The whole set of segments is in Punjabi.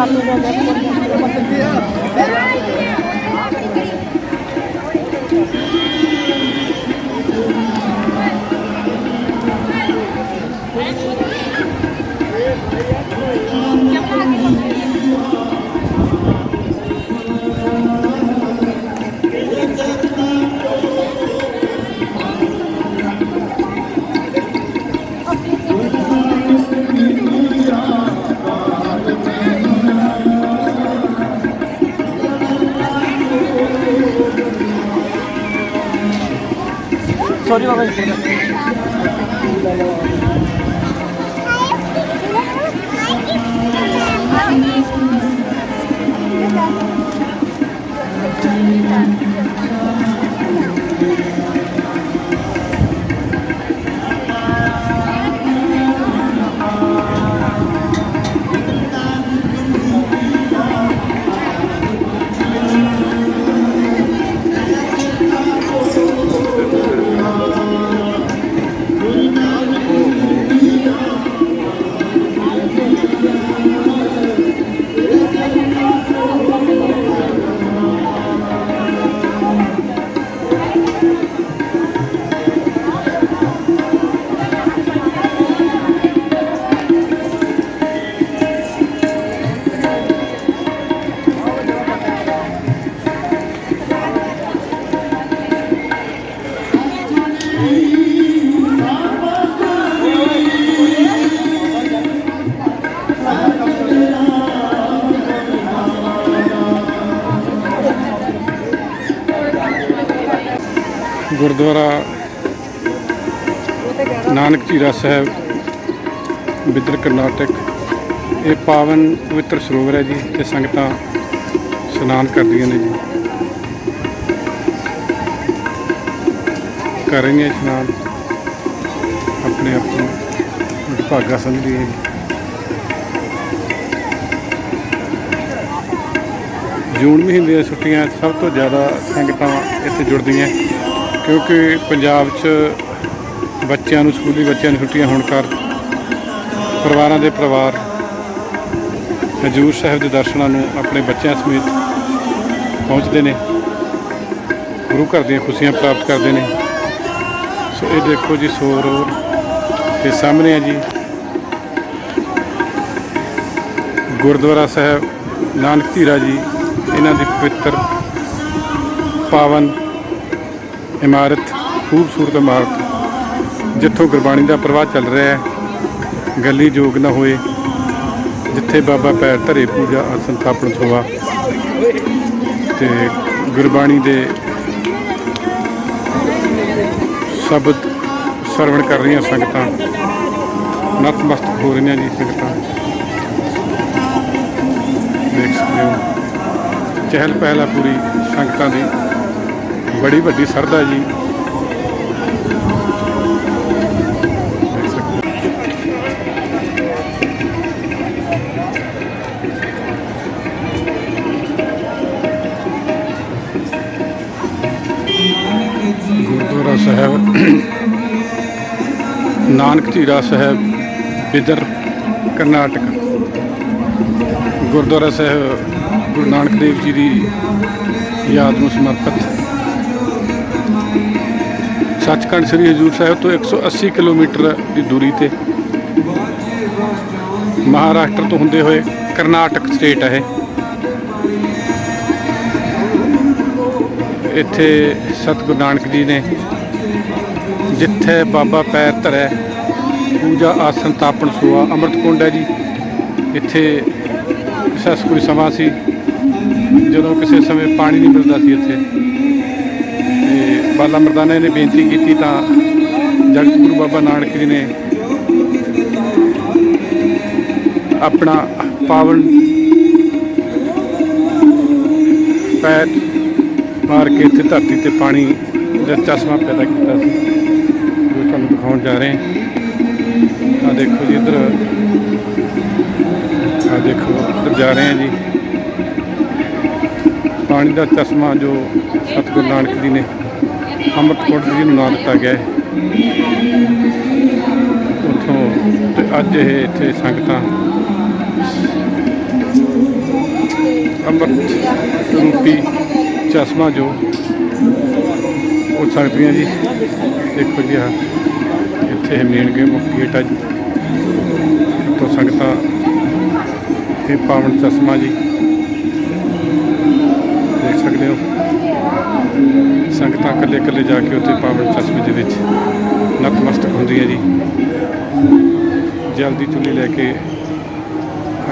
ਚਾਲੂ ਹੋ ਸੌਰੀ ਬਾਬਾ ਜੀ ਗੁਰਦੁਆਰਾ ਨਾਨਕ ਜੀਰਾ ਸਾਹਿਬ, ਬਿਦਰ ਕਰਨਾਟਕ। ਇਹ ਪਾਵਨ ਪਵਿੱਤਰ ਸਰੋਵਰ ਹੈ ਜੀ, ਤੇ ਸੰਗਤਾਂ ਇਸ਼ਨਾਨ ਕਰਦੀਆਂ ਨੇ ਜੀ। ਕਰ ਰਹੀਆਂ ਇਸ਼ਨਾਨ। ਆਪਣੇ ਆਪ ਨੂੰ ਭਾਗਾ ਸਮਝਦੀਆਂ ਜੀ। ਜੂਨ ਮਹੀਨੇ ਦੀਆਂ ਛੁੱਟੀਆਂ ਸਭ ਤੋਂ ਜ਼ਿਆਦਾ ਸੰਗਤਾਂ ਇੱਥੇ ਜੁੜਦੀਆਂ। ਕਿਉਂਕਿ ਪੰਜਾਬ 'ਚ ਬੱਚਿਆਂ ਨੂੰ ਸਕੂਲੀ ਬੱਚਿਆਂ ਨੂੰ ਛੁੱਟੀਆਂ ਹੋਣ ਕਾਰਨ ਪਰਿਵਾਰਾਂ ਦੇ ਪਰਿਵਾਰ ਹਜੂਰ ਸਾਹਿਬ ਦੇ ਦਰਸ਼ਨਾਂ ਨੂੰ ਆਪਣੇ ਬੱਚਿਆਂ ਸਮੇਤ ਪਹੁੰਚਦੇ ਨੇ, ਗੁਰੂ ਘਰ ਦੀਆਂ ਖੁਸ਼ੀਆਂ ਪ੍ਰਾਪਤ ਕਰਦੇ ਨੇ। ਸੋ ਇਹ ਦੇਖੋ ਜੀ, ਸੋਰ ਤੇ ਸਾਹਮਣੇ ਹੈ ਜੀ, ਗੁਰਦੁਆਰਾ ਸਾਹਿਬ, ਨਾਨਕ ਧੀਰਾ ਜੀ, ਇਹਨਾਂ ਦੀ ਪਵਿੱਤਰ ਪਾਵਨ ਇਮਾਰਤ ਖੂਬਸੂਰਤ ਇਮਾਰਤ, ਜਿੱਥੋਂ ਗੁਰਬਾਣੀ ਦਾ ਪ੍ਰਵਾਹ ਚੱਲ ਰਿਹਾ ਹੈ। ਗੱਲੀ ਜੋਗ ਨਾ ਹੋਏ, ਜਿੱਥੇ ਬਾਬਾ ਪੈਰ ਧਰੇ ਪੂਜਾ ਆਸਨ ਥਾਪਣ ਸੋਵਾ ਤੇ ਗੁਰਬਾਣੀ ਦੇ ਸ਼ਬਦ ਸਰਵਣ ਕਰ ਰਹੀਆਂ ਸੰਗਤਾਂ ਨਤਮਸਤਕ ਹੋ ਰਹੀਆਂ ਜੀ ਸੰਗਤਾਂ। ਦੇਖ ਸਕਦੇ ਹੋ ਚਹਿਲ ਪਹਿਲ ਹੈ ਪੂਰੀ ਸੰਗਤਾਂ ਦੀ। ਬੜੀ ਵੱਡੀ ਸਰਦਾ ਜੀ। ਗੁਰਦੁਆਰਾ ਸਾਹਿਬ, ਨਾਨਕ ਝੀਰਾ ਸਾਹਿਬ, ਬਿਦਰ, ਕਰਨਾਟਕ। ਗੁਰਦੁਆਰਾ ਸਾਹਿਬ, ਗੁਰੂ ਨਾਨਕ ਦੇਵ ਜੀ ਦੀ ਯਾਦ ਨੂੰ ਸਮਰਪਿਤ ਸੱਚਖੰਡ ਸ੍ਰੀ ਹਜੂਰ ਸਾਹਿਬ ਤੋਂ 180 ਕਿਲੋਮੀਟਰ ਦੀ ਦੂਰੀ ਤੇ ਮਹਾਰਾਸ਼ਟਰ ਤੋਂ ਹੁੰਦੇ ਹੋਏ ਕਰਨਾਟਕ ਸਟੇਟ ਹੈ ਇੱਥੇ ਸਤਿਗੁਰੂ ਨਾਨਕ ਜੀ ਨੇ ਜਿੱਥੇ ਬਾਬਾ ਪੈਰ ਧਰੈ ਪੂਜਾ ਆਸਨ ਤਾਪਣ ਸੋਆ ਅੰਮ੍ਰਿਤ ਕੁੰਡ ਹੈ ਜੀ। ਇੱਥੇ ਕਿਸੇ ਕੋਈ ਸਮਾਂ ਸੀ, ਜਦੋਂ ਕਿਸੇ ਸਮੇਂ ਪਾਣੀ ਨਹੀਂ ਮਿਲਦਾ ਸੀ ਇੱਥੇ। ਬਾਲਾ ਮਰਦਾਨਾ ਨੇ ਬੇਨਤੀ ਕੀਤੀ ਤਾਂ ਜਗਤ ਗੁਰੂ ਬਾਬਾ ਨਾਨਕ ਜੀ ਨੇ ਆਪਣਾ ਪਾਵਨ ਪੈਰ ਮਾਰ ਕੇ ਇੱਥੇ ਧਰਤੀ ਤੇ ਪਾਣੀ ਦਾ ਚਸ਼ਮਾ ਪੈਦਾ ਕੀਤਾ ਸੀ। ਜੋ ਤੁਹਾਨੂੰ ਦਿਖਾਉਣ ਜਾ ਰਹੇ ਹਾਂ। ਆ ਦੇਖੋ ਜੀ ਇੱਧਰ। ਆ ਦੇਖੋ ਇੱਧਰ ਜਾ ਰਹੇ ਹਾਂ ਜੀ। ਪਾਣੀ ਦਾ ਚਸ਼ਮਾ ਜੋ ਸਤਿਗੁਰੂ ਨਾਨਕ ਜੀ ਨੇ ਅੰਮ੍ਰਿਤਕੋਟ ਜੀ ਨੂੰ ਨਾਂ ਦਿੱਤਾ ਗਿਆ ਉੱਥੋਂ ਤੇ ਅੱਜ ਇਹ ਇੱਥੇ ਸੰਗਤਾਂ ਅੰਮ੍ਰਿਤ ਰੂਪੀ ਚਸ਼ਮਾ ਜੋ ਉਹ ਸਕਦੀਆਂ ਜੀ, ਦੇਖੋ ਜੀ ਆ ਇੱਥੇ ਮੇਨ ਗੇਮ ਗੇਟ ਆ ਜੀ। ਤੋਂ ਸੰਗਤਾਂ ਇਹ ਪਾਵਨ ਚਸ਼ਮਾ ਜੀ ਸੰਗਤਾਂ ਇਕੱਲੇ ਇਕੱਲੇ ਜਾ ਕੇ ਉੱਥੇ ਪਾਵਨ ਤਸਵੀ ਦੇ ਵਿੱਚ ਨਤਮਸਤਕ ਹੁੰਦੀਆਂ ਜੀ। ਜਲਦੀ ਚੁੱਲੀ ਲੈ ਕੇ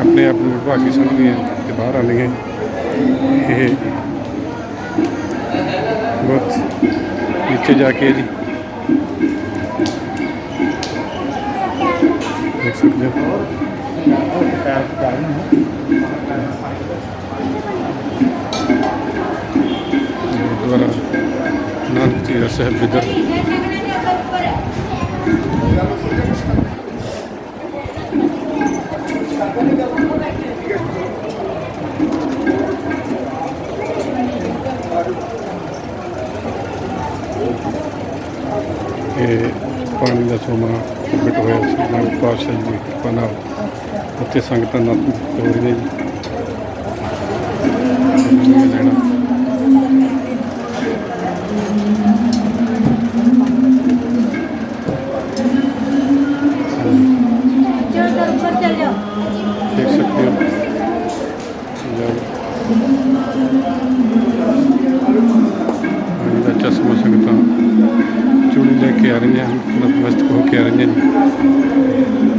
ਆਪਣੇ ਆਪ ਨੂੰ ਵਿਭਾਗੀ ਸਮਝਦੀਆਂ ਤੇ ਬਾਹਰ ਆਉਂਦੀਆਂ ਇਹ ਬਹੁਤ ਨੀਚੇ ਜਾ ਕੇ ਜੀ। ਦੇਖ ਸਕਦੇ ਹੋ। ਗੁਰਦੁਆਰਾ ਨਾਨਕ ਜੀ ਸਾਹਿਬ ਬਿਦਰ ਇਹ ਪਾਣੀ ਦਾ ਸੋਮਾ ਪ੍ਰਗਟ ਹੋਇਆ ਸੀ, ਨਾਨਕ ਪਾਤਸ਼ਾਹ ਜੀ ਦੀ ਕਿਰਪਾ ਨਾਲ। ਉੱਥੇ ਸੰਗਤਾਂ ਨਾਲ ਹੋ ਰਹੀਆਂ ਜੀ। ਲੈਣਾ ਕੇ ਆ ਰਹੀਆਂ ਨਤਮਸਤਕ ਹੋ ਕੇ ਆ ਰਹੀਆਂ ਜੀ